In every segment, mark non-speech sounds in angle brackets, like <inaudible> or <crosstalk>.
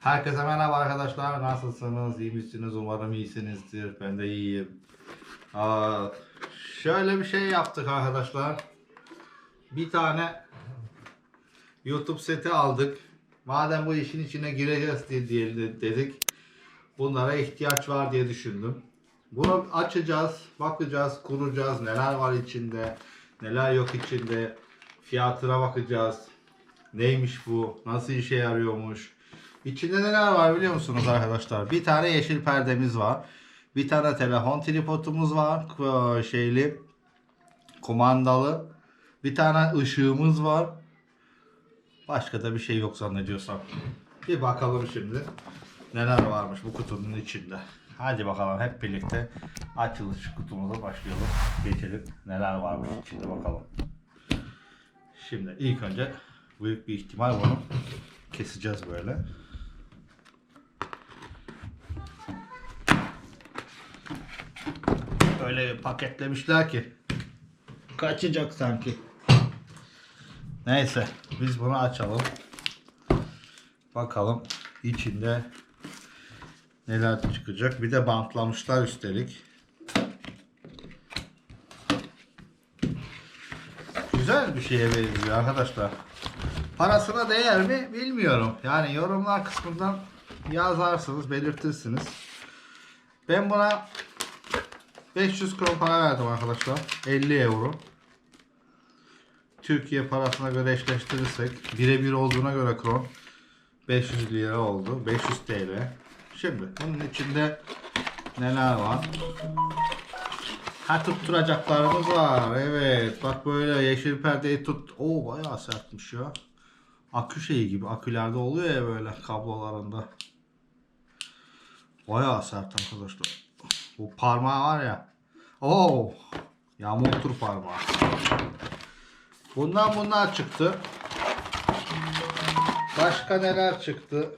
Herkese merhaba arkadaşlar. Nasılsınız? İyi misiniz? Umarım iyisinizdir. Ben de iyiyim. Aa, şöyle bir şey yaptık arkadaşlar. Bir tane YouTube seti aldık. Madem bu işin içine gireceğiz diye, diye de- dedik. Bunlara ihtiyaç var diye düşündüm. Bunu açacağız, bakacağız, kuracağız. Neler var içinde, neler yok içinde. Fiyatına bakacağız. Neymiş bu? Nasıl işe yarıyormuş? İçinde neler var biliyor musunuz arkadaşlar? Bir tane yeşil perdemiz var. Bir tane telefon tripodumuz var. Şeyli kumandalı. Bir tane ışığımız var. Başka da bir şey yok zannediyorsam. Bir bakalım şimdi neler varmış bu kutunun içinde. Hadi bakalım hep birlikte açılış kutumuza başlayalım. Geçelim neler varmış içinde bakalım. Şimdi ilk önce büyük bir ihtimal bunu keseceğiz böyle. Öyle paketlemişler ki kaçacak sanki. Neyse biz bunu açalım. Bakalım içinde neler çıkacak. Bir de bantlamışlar üstelik. Güzel bir şeye benziyor arkadaşlar. Parasına değer mi bilmiyorum. Yani yorumlar kısmından yazarsınız, belirtirsiniz. Ben buna 500 kron para verdim arkadaşlar. 50 euro. Türkiye parasına göre eşleştirirsek birebir olduğuna göre kron 500 lira oldu. 500 TL. Şimdi bunun içinde neler var? Ha tutturacaklarımız var. Evet. Bak böyle yeşil perdeyi tut. Oo bayağı sertmiş ya. Akü şeyi gibi. Akülerde oluyor ya böyle kablolarında. Bayağı sert arkadaşlar. Bu parmağı var ya. Oo. Yağmurtur parmağı. Bundan bunlar çıktı. Başka neler çıktı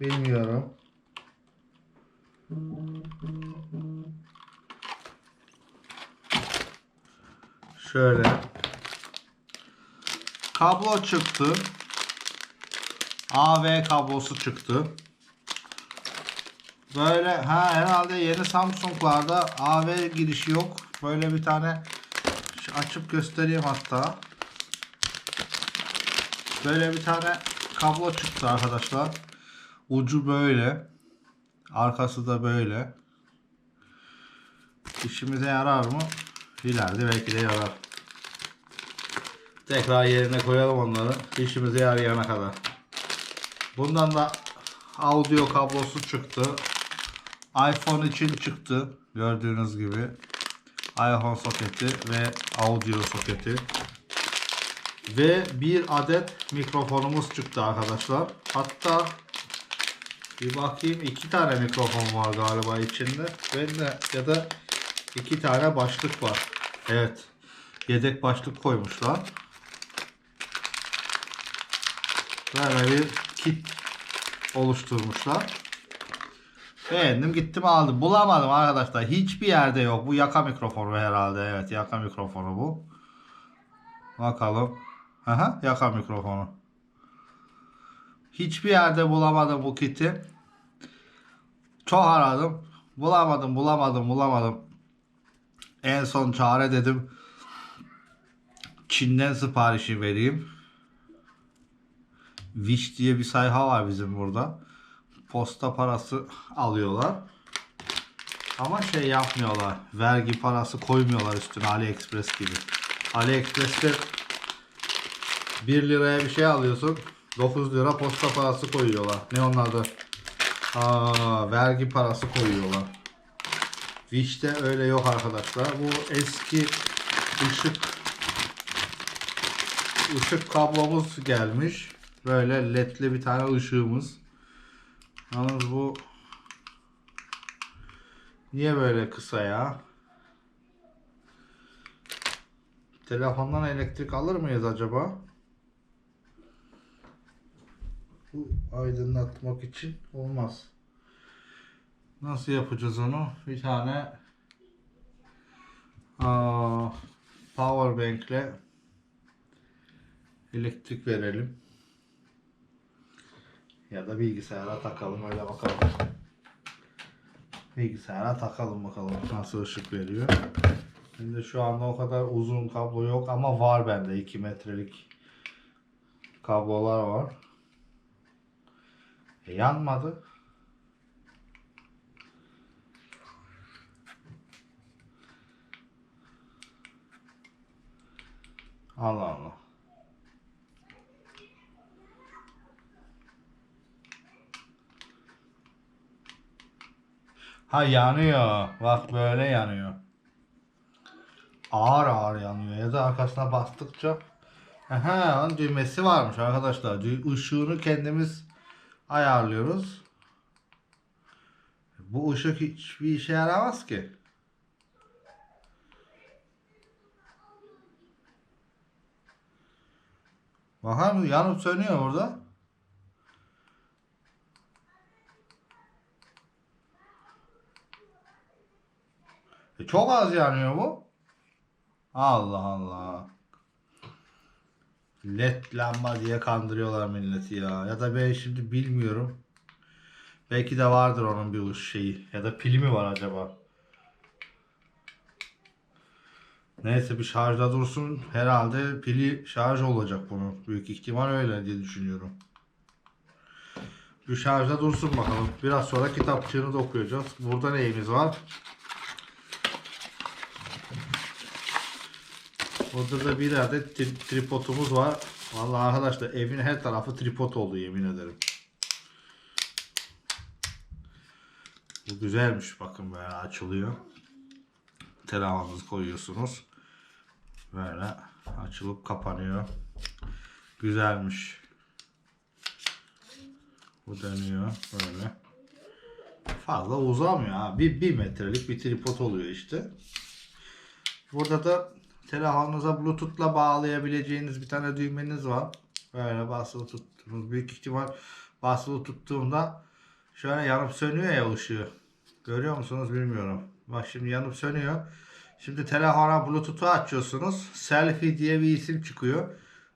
bilmiyorum. Şöyle. Kablo çıktı. AV kablosu çıktı. Böyle ha herhalde yeni Samsung'larda AV girişi yok. Böyle bir tane açıp göstereyim hatta. Böyle bir tane kablo çıktı arkadaşlar. Ucu böyle. Arkası da böyle. İşimize yarar mı? İleride belki de yarar. Tekrar yerine koyalım onları. İşimize yarayana kadar. Bundan da audio kablosu çıktı. iPhone için çıktı. Gördüğünüz gibi. iPhone soketi ve audio soketi. Ve bir adet mikrofonumuz çıktı arkadaşlar. Hatta bir bakayım iki tane mikrofon var galiba içinde. Ben de ya da iki tane başlık var. Evet. Yedek başlık koymuşlar. Böyle bir kit oluşturmuşlar. Beğendim gittim aldım. Bulamadım arkadaşlar. Hiçbir yerde yok. Bu yaka mikrofonu herhalde. Evet yaka mikrofonu bu. Bakalım. Aha yaka mikrofonu. Hiçbir yerde bulamadım bu kiti. Çok aradım. Bulamadım, bulamadım, bulamadım. En son çare dedim. Çin'den siparişi vereyim. Wish diye bir sayfa var bizim burada. Posta parası alıyorlar. Ama şey yapmıyorlar. Vergi parası koymuyorlar üstüne AliExpress gibi. AliExpress'te 1 liraya bir şey alıyorsun. 9 lira posta parası koyuyorlar. Ne adı? Aa, vergi parası koyuyorlar. Wish'te öyle yok arkadaşlar. Bu eski ışık ışık kablomuz gelmiş. Böyle ledli bir tane ışığımız. Yalnız bu niye böyle kısa ya? Telefondan elektrik alır mıyız acaba? Bu aydınlatmak için olmaz. Nasıl yapacağız onu? Bir tane power bank'le elektrik verelim. Ya da bilgisayara takalım öyle bakalım. Bilgisayara takalım bakalım nasıl ışık veriyor. Şimdi şu anda o kadar uzun kablo yok ama var bende 2 metrelik kablolar var. E, yanmadı. Allah Allah. Ha yanıyor. Bak böyle yanıyor. Ağır ağır yanıyor. Ya da arkasına bastıkça Aha, düğmesi varmış arkadaşlar. Işığını kendimiz ayarlıyoruz. Bu ışık hiçbir işe yaramaz ki. Bakar mısın? Yanıp sönüyor orada. E çok az yanıyor bu. Allah Allah. LED lamba diye kandırıyorlar milleti ya. Ya da ben şimdi bilmiyorum. Belki de vardır onun bir şeyi. Ya da pili mi var acaba? Neyse bir şarjda dursun. Herhalde pili şarj olacak bunun. Büyük ihtimal öyle diye düşünüyorum. Bir şarjda dursun bakalım. Biraz sonra kitapçığını da okuyacağız. Burada neyimiz var? Burada da bir adet tri- tripodumuz var. Vallahi arkadaşlar evin her tarafı tripod oldu yemin ederim. Bu güzelmiş bakın böyle açılıyor. Telefonunuzu koyuyorsunuz. Böyle açılıp kapanıyor. Güzelmiş. Bu dönüyor böyle. Fazla uzamıyor ha. Bir, bir metrelik bir tripod oluyor işte. Burada da telefonunuza bluetooth'la bağlayabileceğiniz bir tane düğmeniz var. Böyle basılı tuttuğunuz büyük ihtimal basılı tuttuğumda şöyle yanıp sönüyor ya ışığı. Görüyor musunuz bilmiyorum. Bak şimdi yanıp sönüyor. Şimdi telefona bluetooth'u açıyorsunuz. Selfie diye bir isim çıkıyor.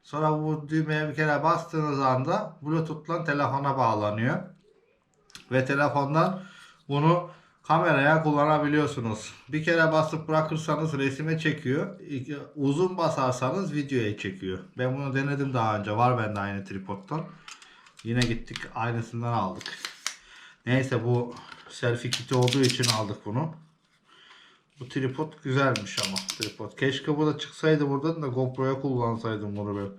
Sonra bu düğmeye bir kere bastığınız anda bluetooth'la telefona bağlanıyor. Ve telefondan bunu kameraya kullanabiliyorsunuz. Bir kere basıp bırakırsanız resime çekiyor. Uzun basarsanız videoya çekiyor. Ben bunu denedim daha önce. Var bende aynı tripodtan. Yine gittik aynısından aldık. Neyse bu selfie kiti olduğu için aldık bunu. Bu tripod güzelmiş ama tripod. Keşke bu da çıksaydı buradan da GoPro'ya kullansaydım bunu ben.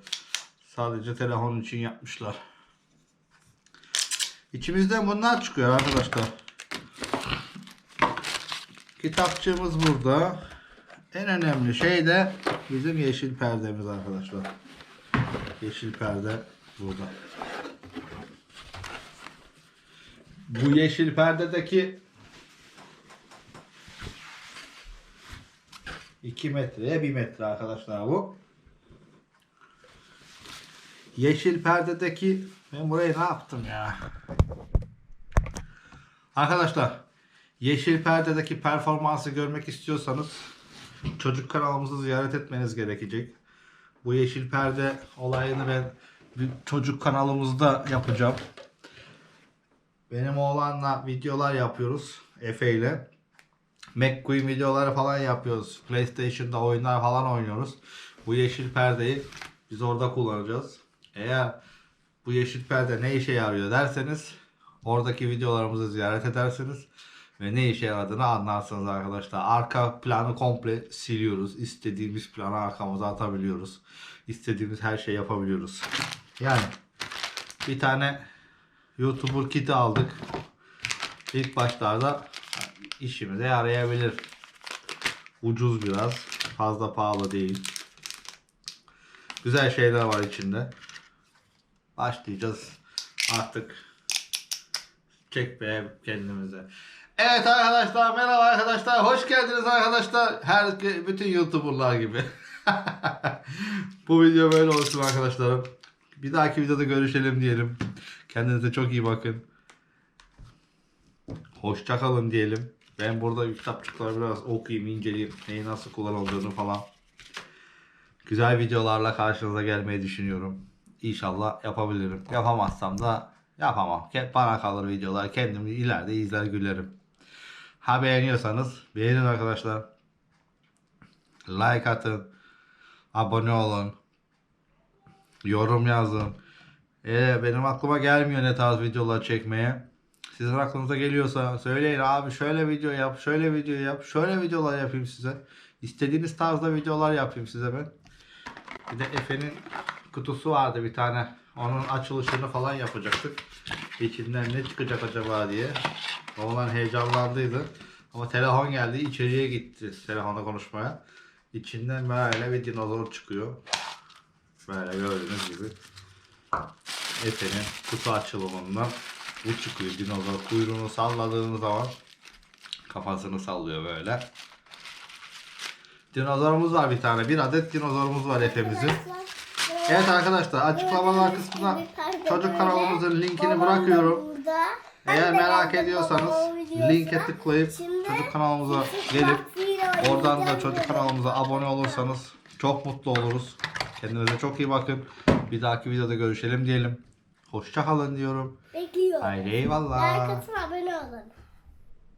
Sadece telefon için yapmışlar. İçimizden bunlar çıkıyor arkadaşlar. Kitapçığımız burada. En önemli şey de bizim yeşil perdemiz arkadaşlar. Yeşil perde burada. Bu yeşil perdedeki 2 metreye 1 metre arkadaşlar bu. Yeşil perdedeki ben burayı ne yaptım ya? Arkadaşlar yeşil perdedeki performansı görmek istiyorsanız çocuk kanalımızı ziyaret etmeniz gerekecek. Bu yeşil perde olayını ben bir çocuk kanalımızda yapacağım. Benim oğlanla videolar yapıyoruz Efe ile. McQueen videoları falan yapıyoruz. PlayStation'da oyunlar falan oynuyoruz. Bu yeşil perdeyi biz orada kullanacağız. Eğer bu yeşil perde ne işe yarıyor derseniz oradaki videolarımızı ziyaret edersiniz ve ne işe yaradığını anlarsınız arkadaşlar. Arka planı komple siliyoruz. İstediğimiz planı arkamıza atabiliyoruz. İstediğimiz her şeyi yapabiliyoruz. Yani bir tane YouTuber kiti aldık. İlk başlarda işimize yarayabilir. Ucuz biraz. Fazla pahalı değil. Güzel şeyler var içinde. Başlayacağız artık çekmeye kendimize. Evet arkadaşlar merhaba arkadaşlar hoş geldiniz arkadaşlar her bütün youtuberlar gibi. <laughs> Bu video böyle olsun arkadaşlarım. Bir dahaki videoda görüşelim diyelim. Kendinize çok iyi bakın. Hoşça kalın diyelim. Ben burada kitapçıkları biraz okuyayım, inceleyeyim. Neyi nasıl kullanıldığını falan. Güzel videolarla karşınıza gelmeyi düşünüyorum. İnşallah yapabilirim. Yapamazsam da Yapamam. Bana kalır videolar. Kendim ileride izler gülerim. Ha beğeniyorsanız beğenin arkadaşlar. Like atın. Abone olun. Yorum yazın. Eğer benim aklıma gelmiyor ne tarz videolar çekmeye. Sizin aklınıza geliyorsa söyleyin abi şöyle video yap, şöyle video yap, şöyle videolar yapayım size. İstediğiniz tarzda videolar yapayım size ben. Bir de Efe'nin kutusu vardı bir tane. Onun açılışını falan yapacaktık. İçinden ne çıkacak acaba diye. Oğlan heyecanlandıydı. Ama telefon geldi içeriye gitti telefonda konuşmaya. İçinden böyle bir dinozor çıkıyor. Böyle gördüğünüz gibi. Efe'nin kutu açılımından bu çıkıyor. Dinozor kuyruğunu salladığınız zaman kafasını sallıyor böyle. Dinozorumuz var bir tane. Bir adet dinozorumuz var Efe'mizin. Evet arkadaşlar açıklamalar kısmına çocuk kanalımızın linkini bırakıyorum. Eğer merak ediyorsanız linke tıklayıp çocuk kanalımıza gelip oradan da çocuk kanalımıza abone olursanız çok mutlu oluruz. Kendinize çok iyi bakın. Bir dahaki videoda görüşelim diyelim. Hoşça kalın diyorum. Bekliyorum. Haydi eyvallah. Like atın abone olun.